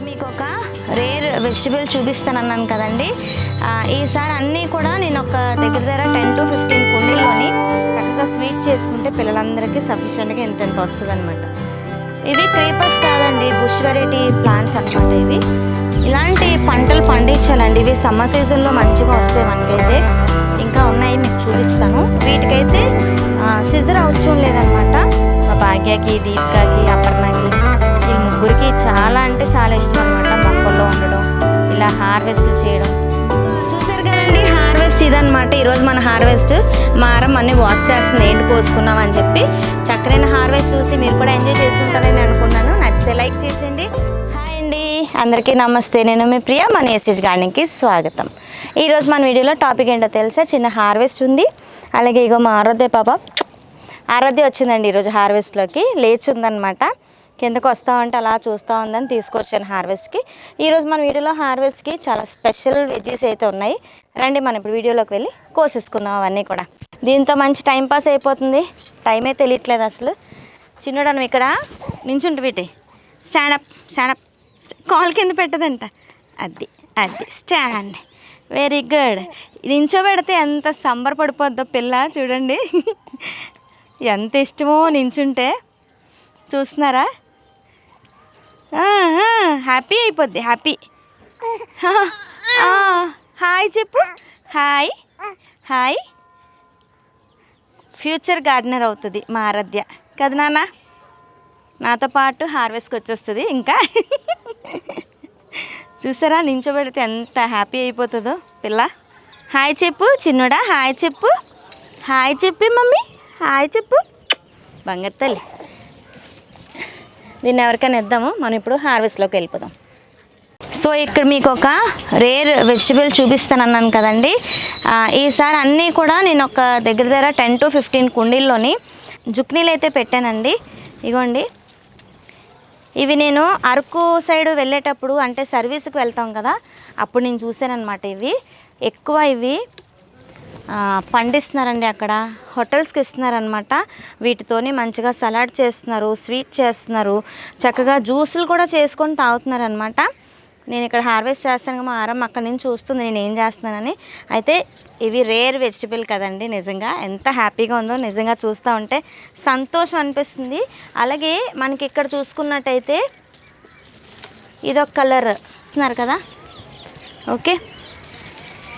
ఇప్పుడు మీకు ఒక రేర్ వెజిటబుల్ చూపిస్తానన్నాను కదండి. ఈసారి అన్నీ కూడా నేను ఒక దగ్గర దగ్గర టెన్ టు ఫిఫ్టీన్ కుండీల్లోని చక్కగా స్వీట్ చేసుకుంటే పిల్లలందరికీ సఫిషియెంట్గా ఎంత ఎంత వస్తుంది అనమాట ఇవి క్రీపర్స్ కాదండి బుష్ వెరైటీ ప్లాంట్స్ అనమాట ఇవి. ఇలాంటి పంటలు పండించాలండి. ఇవి సమ్మర్ సీజన్లో మంచిగా వస్తాయి మనకైతే. ఇంకా ఉన్నాయి మీకు చూపిస్తాను. వీటికైతే సిజర్ అవసరం లేదనమాట మా భాగ్యకి దీపికాకి అపర్ణకి చాలా అంటే చాలా ఇష్టం అనమాట మొక్కల్లో ఉండడం ఇలా హార్వెస్ట్ చేయడం. చూసారు కదండి హార్వెస్ట్ ఇదనమాట ఈరోజు మన హార్వెస్ట్ మారం అన్ని వాక్ చేస్తుంది ఏంటి పోసుకున్నాం అని చెప్పి. చక్కరైన హార్వెస్ట్ చూసి మీరు కూడా ఎంజాయ్ చేసుకుంటారని అనుకున్నాను. నచ్చితే లైక్ చేసేయండి. హాయ్ అండి. అందరికీ నమస్తే. నేను మీ ప్రియ మన ఏసీజ్ గార్డెన్కి స్వాగతం. ఈరోజు మన వీడియోలో టాపిక్ ఏంటో తెలుసా? చిన్న హార్వెస్ట్ ఉంది. అలాగే ఇగో మా ఆరాధ్య పాప ఆరాధ్య వచ్చిందండి ఈరోజు హార్వెస్ట్లోకి లేచి ఉందన్నమాట కిందకు వస్తా ఉంటే అలా చూస్తూ ఉందని తీసుకొచ్చాను హార్వెస్ట్కి. ఈరోజు మన వీడియోలో హార్వెస్ట్కి చాలా స్పెషల్ వెజ్జీస్ అయితే ఉన్నాయి. రండి మనం ఇప్పుడు వీడియోలోకి వెళ్ళి కోసేసుకుందాం అవన్నీ కూడా. దీంతో మంచి టైం పాస్ అయిపోతుంది. టైమే తెలియట్లేదు అసలు. చిన్నోడను ఇక్కడ నించుంటు వీటి. స్టాండప్ స్టాండప్ కాల్ కింద పెట్టదంట. అది అది. స్టాండ్. Very good. నించోబెడితే ఎంత సంబరపడిపోద్దో పిల్ల చూడండి. ఎంత ఇష్టమో నించుంటే. చూస్తున్నారా? హ్యాపీ అయిపోద్ది హ్యాపీ. హాయ్ చెప్పు. హాయ్. హాయ్. ఫ్యూచర్ గార్డెనర్ అవుతుంది మా ఆరాధ్య. కదా నాన్న? నాతో పాటు హార్వెస్ట్కి వచ్చేస్తుంది ఇంకా. చూసారా నించోబెడితే ఎంత హ్యాపీ అయిపోతుందో పిల్ల. హాయ్ చెప్పు చిన్నోడా హాయ్ చెప్పు. హాయ్ చెప్పి మమ్మీ. హాయ్ చెప్పు. బంగారు తల్లి. దీన్ని ఎవరికైనా ఇద్దాము? మనం ఇప్పుడు హార్వెస్ట్లోకి వెళ్ళిపోదాం. సో ఇక్కడ మీకు ఒక రేర్ వెజిటబుల్ చూపిస్తానన్నాను కదండి. ఈసారి అన్నీ కూడా నేను ఒక దగ్గర దగ్గర టెన్ టు ఫిఫ్టీన్ కుండీల్లోని జుక్నీలు అయితే పెట్టానండి. ఇగోండి. ఇవి నేను అరకు సైడ్ వెళ్ళేటప్పుడు అంటే సర్వీస్కి వెళ్తాం కదా అప్పుడు నేను చూశానమాట ఇవి. ఎక్కువ ఇవి పండిస్తున్నారండి అక్కడ. హోటల్స్కి ఇస్తున్నారనమాట వీటితోని మంచిగా సలాడ్ చేస్తున్నారు స్వీట్ చేస్తున్నారు. చక్కగా జ్యూసులు కూడా చేసుకొని తాగుతున్నారనమాట నేను ఇక్కడ హార్వెస్ట్ చేస్తాను మా ఆరం అక్కడ నుంచి చూస్తుంది నేను ఏం చేస్తున్నానని. అయితే ఇవి రేర్ వెజిటబుల్ కదండి నిజంగా. ఎంత హ్యాపీగా ఉందో నిజంగా చూస్తూ ఉంటే సంతోషం అనిపిస్తుంది. అలాగే మనకి ఇక్కడ చూసుకున్నట్టయితే ఇదొక కలర్. ఇస్తున్నారు కదా? ఓకే.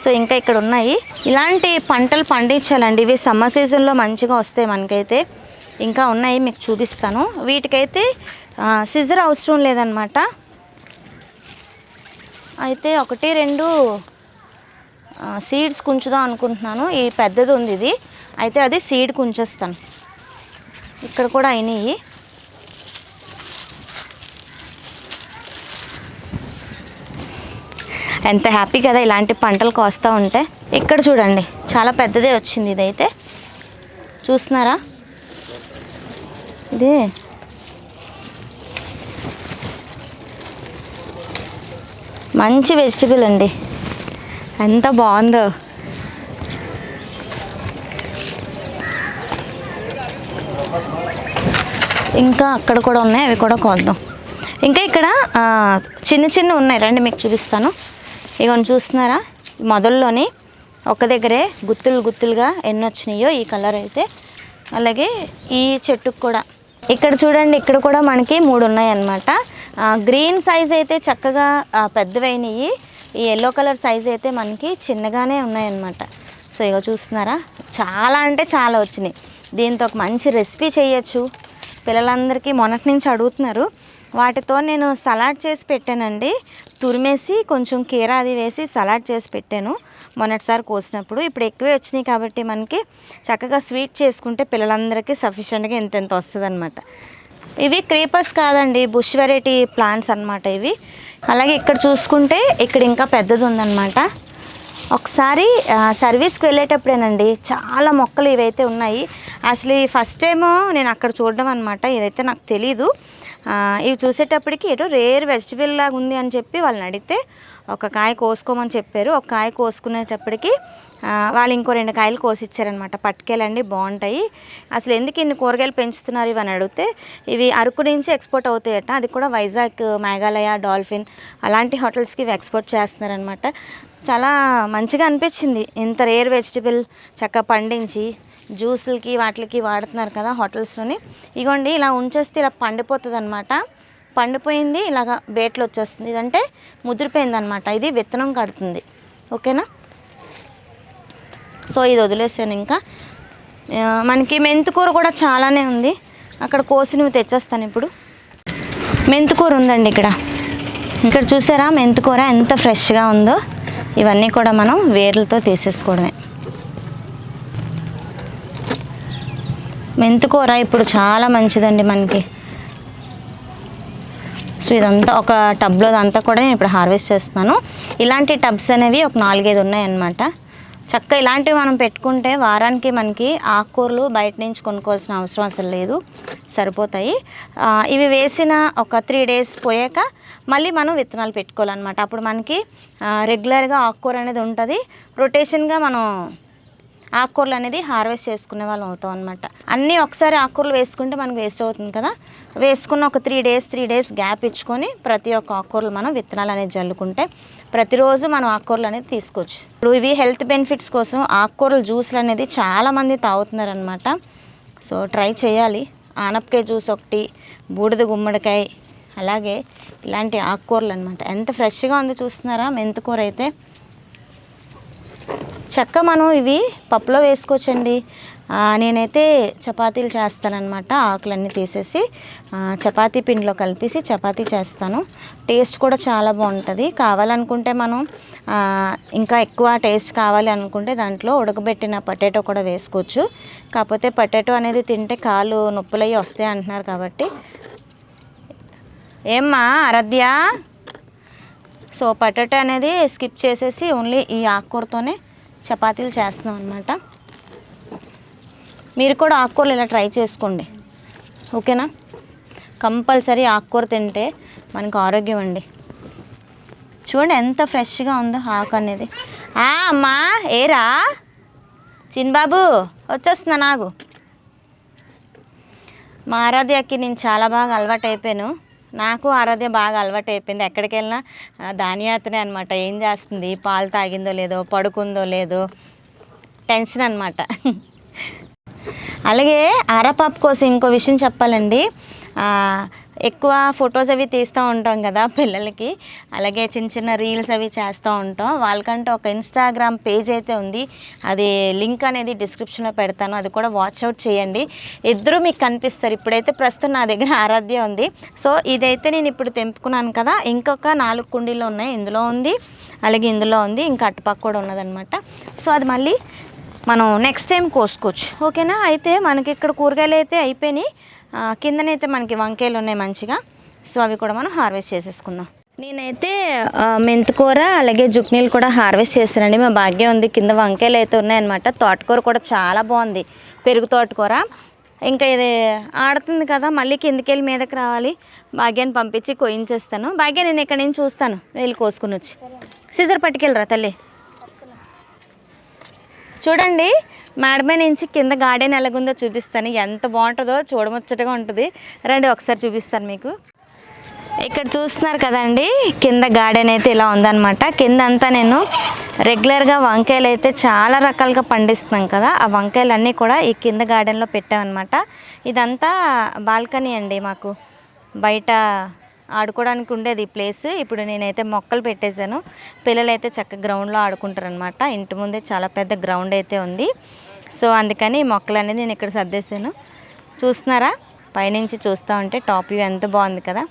సో ఇంకా ఇక్కడ ఉన్నాయి. ఇలాంటి పంటలు పండించాలండి. ఇవి సమ్మర్ సీజన్లో మంచిగా వస్తాయి మనకైతే. ఇంకా ఉన్నాయి మీకు చూపిస్తాను. వీటికైతే సిజర్ అవసరం లేదనమాట అయితే ఒకటి రెండు సీడ్స్ కుంచుదాం అనుకుంటున్నాను. ఈ పెద్దది ఉంది ఇది. అయితే అది సీడ్ కుంచేస్తాను. ఇక్కడ కూడా అయినాయి. ఎంత హ్యాపీ కదా ఇలాంటి పంటలు కోస్తూ ఉంటే. ఇక్కడ చూడండి చాలా పెద్దదే వచ్చింది ఇదైతే. చూస్తున్నారా? ఇది. మంచి వెజిటబుల్ అండి. ఎంత బాగుందో. ఇంకా అక్కడ కూడా ఉన్నాయి అవి కూడా కోద్దాం. ఇంకా ఇక్కడ చిన్న చిన్న ఉన్నాయి. రండి మీకు చూపిస్తాను. ఇగోని చూస్తున్నారా? మొదల్లోని ఒక దగ్గరే గుత్తులు గుత్తులుగా ఎన్ని వచ్చినాయో ఈ కలర్ అయితే. అలాగే ఈ చెట్టుకు కూడా. ఇక్కడ చూడండి ఇక్కడ కూడా మనకి మూడు ఉన్నాయి అన్నమాట గ్రీన్ సైజ్ అయితే చక్కగా పెద్దవైనవి ఈ ఎల్లో కలర్ సైజ్ అయితే మనకి చిన్నగానే ఉన్నాయన్నమాట. సో ఇగో చూస్తున్నారా? చాలా అంటే చాలా వచ్చినాయి. దీంతో ఒక మంచి రెసిపీ చేయొచ్చు పిల్లలందరికీ మొన్నటి నుంచి అడుగుతున్నారు. వాటితో నేను సలాడ్ చేసి పెట్టానండి. తురిమేసి కొంచెం కీరా అది వేసి సలాడ్ చేసి పెట్టాను. మొన్నటిసారి కోసినప్పుడు. ఇప్పుడు ఎక్కువే వచ్చినాయి కాబట్టి మనకి చక్కగా స్వీట్ చేసుకుంటే పిల్లలందరికీ సఫిషియెంట్గా ఎంత ఎంత వస్తుంది అనమాట ఇవి క్రీపర్స్ కాదండి. బుష్ వెరైటీ ప్లాంట్స్ అన్నమాట ఇవి. అలాగే ఇక్కడ చూసుకుంటే ఇక్కడ ఇంకా పెద్దది ఉందన్నమాట. ఒకసారి సర్వీస్కి వెళ్ళేటప్పుడేనండి చాలా మొక్కలు ఇవైతే ఉన్నాయి. అసలు ఈ ఫస్ట్ టైము నేను అక్కడ చూడడం అనమాట ఇదైతే నాకు తెలీదు. ఇవి చూసేటప్పటికి ఏదో రేర్ వెజిటబుల్ లాగా ఉంది అని చెప్పి వాళ్ళని అడిగితే ఒక కాయ కోసుకోమని చెప్పారు. ఒక కాయ కోసుకునేటప్పటికి వాళ్ళు ఇంకో రెండు కాయలు కోసిచ్చారనమాట పట్టుకెళ్ళండి బాగుంటాయి. అసలు ఎందుకు ఇన్ని కూరగాయలు పెంచుతున్నారు ఇవి అని అడిగితే ఇవి అరకు నుంచి ఎక్స్పోర్ట్ అవుతాయట. అది కూడా వైజాగ్ మేఘాలయ డాల్ఫిన్ అలాంటి హోటల్స్కి ఇవి ఎక్స్పోర్ట్ చేస్తున్నారనమాట చాలా మంచిగా అనిపించింది. ఇంత రేర్ వెజిటబుల్ చక్కగా పండించి జ్యూసులకి వాటికి వాడుతున్నారు కదా హోటల్స్లోని. ఇగోండి ఇలా ఉంచేస్తే ఇలా పండిపోతుంది అనమాట పండిపోయింది ఇలాగ బేట్లు వచ్చేస్తుంది. ఇదంటే ముదిరిపోయింది అనమాట ఇది విత్తనం కడుతుంది. ఓకేనా? సో ఇది వదిలేసాను ఇంకా. మనకి మెంతుకూర కూడా చాలానే ఉంది. అక్కడ కోసినవి తెచ్చేస్తాను ఇప్పుడు. మెంతుకూర ఉందండి ఇక్కడ. ఇక్కడ చూసారా మెంతుకూర ఎంత ఫ్రెష్గా ఉందో? ఇవన్నీ కూడా మనం వేర్లతో తీసేసుకోవడమే. మెంతుకూర ఇప్పుడు చాలా మంచిదండి మనకి. సో ఇదంతా ఒక టబ్లో అంతా కూడా నేను ఇప్పుడు హార్వెస్ట్ చేస్తున్నాను. ఇలాంటి టబ్స్ అనేవి ఒక నాలుగైదు ఉన్నాయన్నమాట. చక్క ఇలాంటివి మనం పెట్టుకుంటే వారానికి మనకి ఆకుకూరలు బయట నుంచి కొనుక్కోవాల్సిన అవసరం అసలు లేదు. సరిపోతాయి. ఇవి వేసిన ఒక త్రీ డేస్ పోయాక మళ్ళీ మనం విత్తనాలు పెట్టుకోవాలన్నమాట. అప్పుడు మనకి రెగ్యులర్గా ఆకుకూర అనేది ఉంటుంది. రొటేషన్గా మనం ఆకుకూరలు అనేది హార్వెస్ట్ చేసుకునే వాళ్ళం అవుతాం అనమాట అన్నీ ఒకసారి ఆకుకూరలు వేసుకుంటే మనకు వేస్ట్ అవుతుంది కదా? వేసుకున్న ఒక three days three days gap ఇచ్చుకొని ప్రతి ఒక్క ఆకుకూరలు మనం విత్తనాలు అనేది జల్లుకుంటే ప్రతిరోజు మనం ఆకుకూరలు అనేది తీసుకోవచ్చు. ఇప్పుడు ఇవి హెల్త్ బెనిఫిట్స్ కోసం ఆకుకూరలు జ్యూస్లు అనేది చాలామంది తాగుతున్నారనమాట సో ట్రై చేయాలి. ఆనపకాయ జ్యూస్ ఒకటి బూడిద గుమ్మడికాయ అలాగే ఇలాంటి ఆకుకూరలు అనమాట ఎంత ఫ్రెష్గా ఉందో చూస్తున్నారా? మెంతికూర అయితే చెక్క మనం ఇవి పప్పులో వేసుకోవచ్చండి. నేనైతే చపాతీలు చేస్తానన్నమాట ఆకులన్నీ తీసేసి చపాతీ పిండిలో కలిపేసి చపాతీ చేస్తాను. టేస్ట్ కూడా చాలా బాగుంటుంది. కావాలనుకుంటే మనం ఇంకా ఎక్కువ టేస్ట్ కావాలి అనుకుంటే దాంట్లో ఉడకబెట్టిన పొటాటో కూడా వేసుకోవచ్చు. కాకపోతే పొటాటో అనేది తింటే కాలు నొప్పులయ్యి వస్తాయి అంటున్నారు కాబట్టి. ఏమ్మా ఆరాధ్య? సో పొటాటో అనేది స్కిప్ చేసేసి ఓన్లీ ఈ ఆకుకూరతోనే చపాతీలు చేస్తున్నాం అనమాట మీరు కూడా ఆకుకూరలు ఇలా ట్రై చేసుకోండి. ఓకేనా? కంపల్సరీ ఆకుకూర తింటే మనకు ఆరోగ్యం అండి. చూడండి ఎంత ఫ్రెష్గా ఉందో ఆకు అనేది. ఆ, అమ్మా ఏరా? చిన్బాబు వచ్చేస్తున్నా నాకు మా ఆరాధ్యకి నేను చాలా బాగా అలవాటు అయిపోయాను నాకు ఆరాధ్య బాగా అలవాటు అయిపోయింది. ఎక్కడికి వెళ్ళినా ఆ, అనమాట ఏం చేస్తుంది? పాలు తాగిందో లేదో పడుకుందో లేదో టెన్షన్ అనమాట అలాగే ఆరాపాప కోసం ఇంకో విషయం చెప్పాలండి. ఎక్కువ ఫొటోస్ అవి తీస్తూ ఉంటాం కదా పిల్లలకి. అలాగే చిన్న చిన్న రీల్స్ అవి చేస్తూ ఉంటాం. వాళ్ళకంటే ఒక ఇన్స్టాగ్రామ్ పేజ్ అయితే ఉంది. అది లింక్ అనేది డిస్క్రిప్షన్లో పెడతాను. అది కూడా వాచ్అవుట్ చేయండి. ఇద్దరు మీకు కనిపిస్తారు. ఇప్పుడైతే ప్రస్తుతం నా దగ్గర ఆరాధ్య ఉంది. సో ఇదైతే నేను ఇప్పుడు తెంపుకున్నాను కదా. ఇంకొక నాలుగు కుండీలు ఉన్నాయి. ఇందులో ఉంది. అలాగే ఇందులో ఉంది. ఇంకా అటుపక్క కూడా ఉన్నదనమాట సో అది మళ్ళీ మనం నెక్స్ట్ టైం కోసుకోవచ్చు. ఓకేనా? అయితే మనకి ఇక్కడ కూరగాయలు అయితే అయిపోయినాయి. కిందనైతే మనకి వంకాయలు ఉన్నాయి మంచిగా. సో అవి కూడా మనం హార్వెస్ట్ చేసేసుకుందాం. నేనైతే ఆ, మెంతికూర అలాగే జుక్నీలు కూడా హార్వెస్ట్ చేశానండి. మా భాగ్యం ఉంది. కింద వంకాయలు అయితే ఉన్నాయన్నమాట. తోటకూర కూడా చాలా బాగుంది. పెరుగు తోటకూర. ఇంకా ఇది ఆడుతుంది కదా మళ్ళీ కిందికి వెళ్ళి మీదకి రావాలి. భాగ్యాన్ని పంపించి కోయించేస్తాను భాగ్య నేను ఇక్కడ నుంచి చూస్తాను? వెళ్ళి కోసుకుని వచ్చి. సీజర్ పట్టుకెళ్ళరా తల్లి? చూడండి మేడమే నుంచి కింద గార్డెన్ ఎలాగుందో చూపిస్తాను. ఎంత బాగుంటుందో చూడముచ్చటగా ఉంటుంది. రండి ఒకసారి చూపిస్తాను మీకు. ఇక్కడ చూస్తున్నారు కదండి కింద గార్డెన్ అయితే ఇలా ఉందన్నమాట. కింద అంతా నేను రెగ్యులర్గా వంకాయలు అయితే చాలా రకాలుగా పండిస్తున్నాం కదా ఆ వంకాయలు అన్నీ కూడా ఈ కింద గార్డెన్లో పెట్టామన్నమాట. ఇదంతా బాల్కనీ అండి మాకు. బయట ఆడుకోవడానికి ఉండేది ఈ ప్లేస్. ఇప్పుడు నేనైతే మొక్కలు పెట్టేశాను. పిల్లలు అయితే చక్కగా గ్రౌండ్లో ఆడుకుంటారనమాట ఇంటి ముందే చాలా పెద్ద గ్రౌండ్ అయితే ఉంది. సో అందుకని మొక్కలు అనేది నేను ఇక్కడ సర్దేశాను. చూస్తున్నారా? పైనుంచి చూస్తూ ఉంటే టాప్ వ్యూ ఎంత బాగుంది కదా.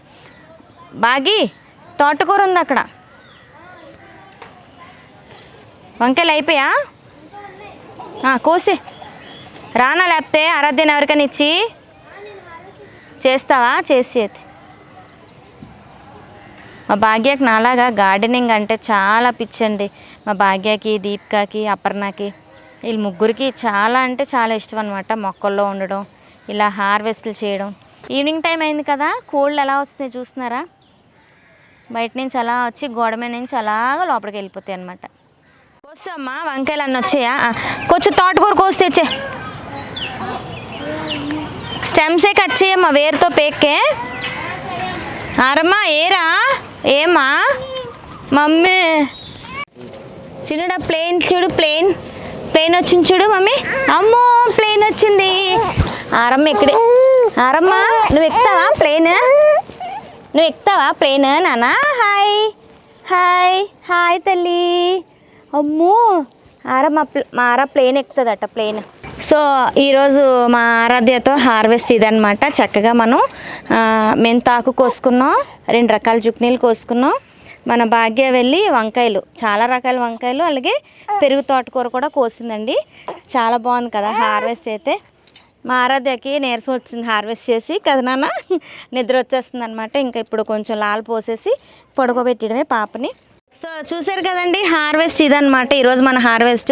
బాగి తోటకూర ఉంది అక్కడ. వంకాయలు అయిపోయా? కోసే. రానా లేకపోతే ఆరాధ్యని ఎవరికైనా ఇచ్చి చేస్తావా? చేసి అయితే. మా భాగ్యకి నాలాగా గార్డెనింగ్ అంటే చాలా పిచ్చండి. మా భాగ్యకి దీపికకి అపర్ణకి వీళ్ళు ముగ్గురికి చాలా అంటే చాలా ఇష్టం అనమాట మొక్కల్లో ఉండడం ఇలా హార్వెస్ట్లు చేయడం. ఈవినింగ్ టైం అయింది కదా కోల్డ్ ఎలా వస్తుంది చూస్తున్నారా? బయట నుంచి అలా వచ్చి గోడ మీద నుంచి అలాగా లోపలికి వెళ్ళిపోతాయి అనమాట కోసమ్మా వంకాయలు అన్నీ వచ్చాయా కొంచెం తోటకూర కోసి తెచ్చే. స్టెమ్సే కట్ చేయమ్మా వేరుతో పేక్కే. అరమ్మా ఏరా? ఏమా? మమ్మీ. చిన్నడా ప్లేన్ చూడు ప్లేన్. ప్లేన్ వచ్చింది చూడు మమ్మీ. అమ్మో ప్లేన్ వచ్చింది. ఆరమ్మ ఇక్కడే ఆరమ్మ నువ్వు ఎక్కుతావా ప్లేన్? నువ్వు ఎక్కుతావా ప్లేన్? నాన్న హాయ్. హాయ్ హాయ్ తల్లి. అమ్మో ఆరమ్మ ఆరా ఆర ప్లేన్ ఎక్కుతుందట ప్లేన్. సో ఈరోజు మా ఆరాధ్యతో హార్వెస్ట్ ఇదనమాట చక్కగా మనం మెంతాకు కోసుకున్నాం రెండు రకాల జుక్నీలు కోసుకున్నాం. మన భాగ్య వెళ్ళి వంకాయలు చాలా రకాల వంకాయలు అలాగే పెరుగు తోటకూర కూడా కోసిందండి. చాలా బాగుంది కదా హార్వెస్ట్ అయితే. మా ఆరాధ్యకి నీరసం వచ్చింది హార్వెస్ట్ చేసి. కదా నాన్న? నిద్ర వచ్చేస్తుంది అనమాట ఇంకా ఇప్పుడు కొంచెం లాల్ పోసేసి పడుకోబెట్టడమే పాపని. సో చూసారు కదండి హార్వెస్ట్ ఇదనమాట ఈరోజు మన హార్వెస్ట్.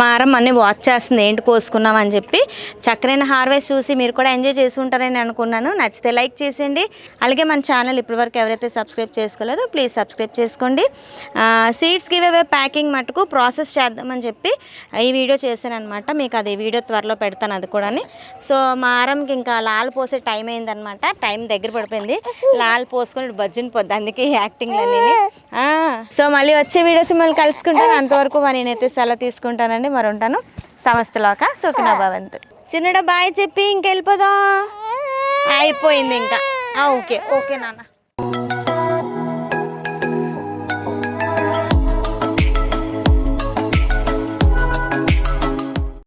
మారం అన్నీ వాచ్ చేస్తుంది ఏంటి కోసుకున్నాం అని చెప్పి. చక్కనైన హార్వెస్ట్ చూసి మీరు కూడా ఎంజాయ్ చేసి ఉంటారని అనుకున్నాను. నచ్చితే లైక్ చేసేయండి. అలాగే మన ఛానల్ ఇప్పటివరకు ఎవరైతే సబ్స్క్రైబ్ చేసుకోలేదో ప్లీజ్ సబ్స్క్రైబ్ చేసుకోండి. సీడ్స్ గివ్ అవే ప్యాకింగ్ మటుకు ప్రాసెస్ చేద్దామని చెప్పి ఈ వీడియో చేశాను అనమాట మీకు అది వీడియో త్వరలో పెడతాను అది కూడా సో మారంకి ఇంకా లాల్ పోసే టైం అయిందనమాట టైం దగ్గర పడిపోయింది. లాల్ పోసుకొని బజ్జిని పొద్దు. అందుకే యాక్టింగ్ అన్నీ సో మళ్ళీ వచ్చే వీడియోస్ మిమ్మల్ని కలుసుకుంటాను. అంతవరకు మరి నేనైతే సెలవు తీసుకుంటానండి. మరి ఉంటాను సమస్తలోక సుఖన భవంతు. చిన్నడ బాయ్ చెప్పి ఇంకెళ్ళిపోదాం. అయిపోయింది ఇంకా. ఓకే. ఓకే నాన్న.